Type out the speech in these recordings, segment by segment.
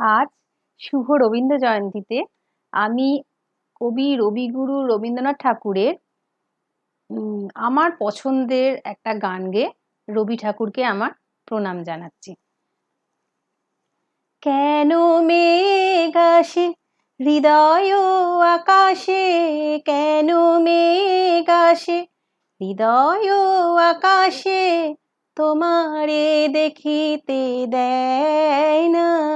আজ শুভ রবীন্দ্র জয়ন্তীতে আমি কবি রবিগুরু রবীন্দ্রনাথ ঠাকুরের আমার পছন্দের একটা গান গেয়ে রবি ঠাকুরকে আমার প্রণাম জানাচ্ছি। কেন মেঘ আসে? হৃদয় আকাশে? কেন মেঘ আসে? হৃদয় আকাশে তোমারে দেখিতে দেয় না।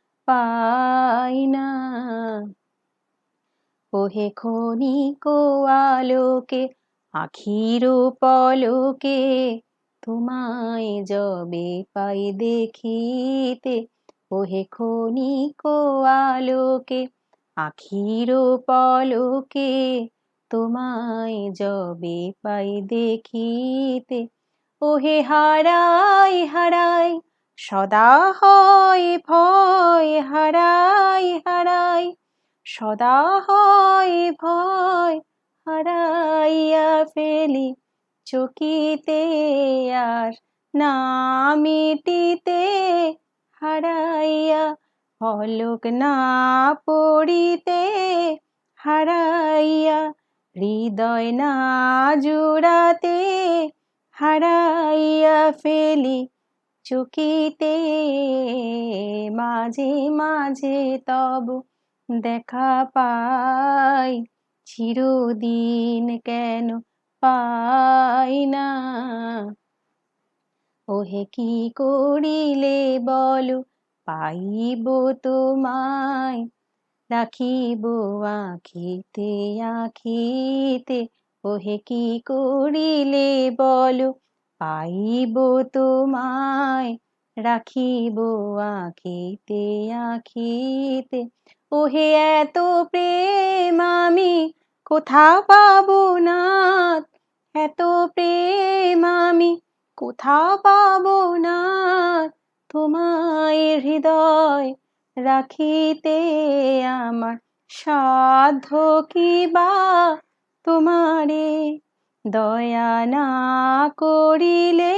পাই না ওহে ক্ষণিক আলোকে, আখির পলকে, তোমায় যবে পাই দেখিতে, ওহে ক্ষণিক আলোকে, আখির পলকে, তোমায় যবে পাই দেখিতে, ওহে হারাই হারাই সদা হয় ভয়, হারাই হারাই। সদা হয় ভয়, হারাইয়া ফেলি। চকিতে আর না মিটিতে হারাইয়া হলক না পড়িতে হারাইয়া হৃদয় না জুড়াতে হারাইয়া ফেলি। চকিতে, মাঝে মাঝে তব দেখা পাই। চিরদিন কেন পাই না? ওহে কি করিলে বলো, পাইব তোমায়। রাখিব আখিতে আখিতে, ওহে কি করিলে বলো পাইব তোমায়, রাখিব আখিতে আখিতে। ওহে, এত প্রেম আমি কোথা পাবো না এত প্রেম আমি কোথা পাবো না তোমায় হৃদয় রাখিতে আমার সাধ্য কি বা? তোমারে দয়া না করিলে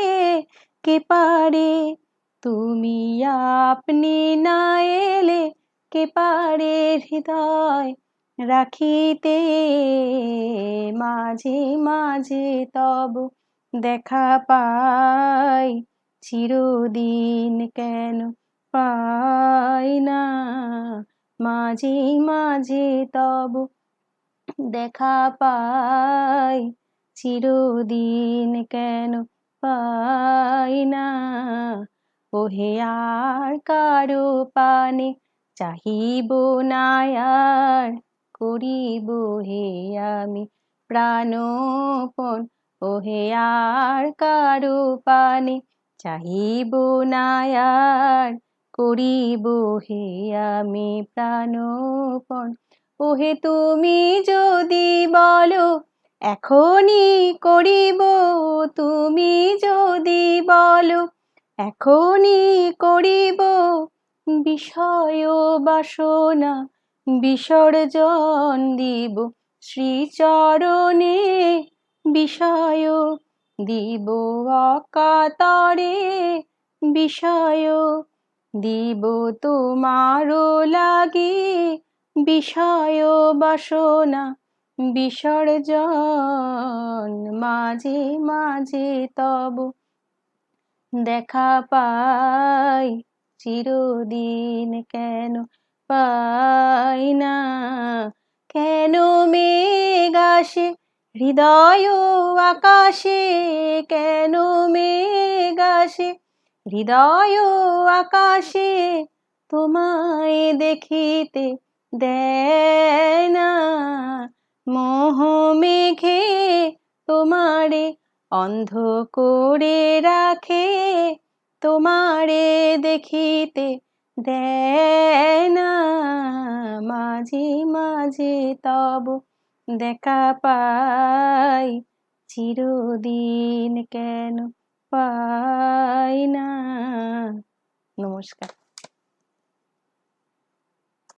কে পারে? তুমি আপনি না এলে কে পারে হৃদয় রাখিতে? মাঝে মাঝে তব দেখা পাই, চিরদিন কেন পাই না? মাঝে মাঝে তব দেখা পাই চিরদিন কেন পাই না? ওহে আর কারও পানে চাহিব না, আর করিব হে আমি প্রাণপণ। ওহে আর কারও পানে চাহিব না, আর করিব হে আমি প্রাণপণ। ওহে তুমি যদি বলো এখনই করিব তুমি যদি বলো। এখনই করিব বিষয় বাসনা, বিসর্জন দিব। শ্রীচরণে বিষয় দিব অকাতরে, বিষয় দিব তোমারও লাগে বিষয় বাসনা। বিসর্জন মাঝে মাঝে তব দেখা পাই, চিরদিন কেন পাই না? কেন মেঘ আসে হৃদয় আকাশে? কেন মেঘ আসে হৃদয় আকাশে? তোমায় দেখিতে দেয় না। মোহ মেঘে তোমারে অন্ধ করে রাখে, তোমারে দেখিতে দেয় না। মাঝে মাঝে তব দেখা পাই, চিরদিন কেন পাই না। নমস্কার।